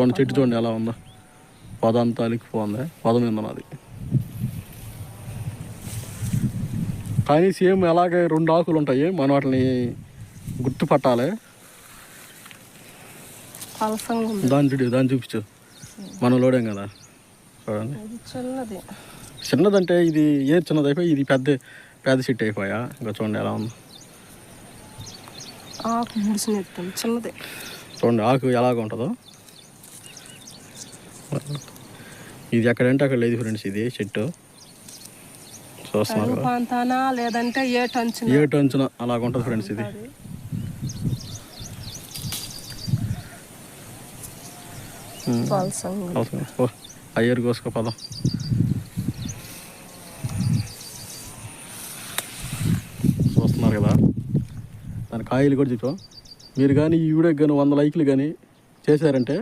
చూడండి చెట్టు చూడండి ఎలా ఉందో. పొద అలికిపోతుంది పొద మీద ఉన్నది కానీ సేమ్ అలాగే రెండు ఆకులు ఉంటాయి. మనం వాటిని గుర్తుపట్టాలి. దాన్ని చూడు దాన్ని చూపించు. మనం లోడాం కదా. చూడండి. చిన్నదంటే ఇది ఏ చిన్నది అయిపోయి ఇది పెద్ద పెద్ద చెట్టు అయిపోయా? ఇంకా చూడండి ఎలా ఉంది. ఆకు చిన్నది. చూడండి ఆకు ఎలాగ ఉంటుందో. ఇది ఎక్కడంటే అక్కడ లేదు ఫ్రెండ్స్ ఇది చెట్టు చూస్తున్నారు లేదంటే ఏ టంచున? అలాగ ఉంటుంది ఫ్రెండ్స్ ఇది. అయ్యర్ కోసుకో పదం. చూస్తున్నారు కదా? దాని కాయలు కూడా చెప్పాం మీరు కానీ ఈ వీడియోకి కానీ వంద లైక్లు కానీ చేశారంటే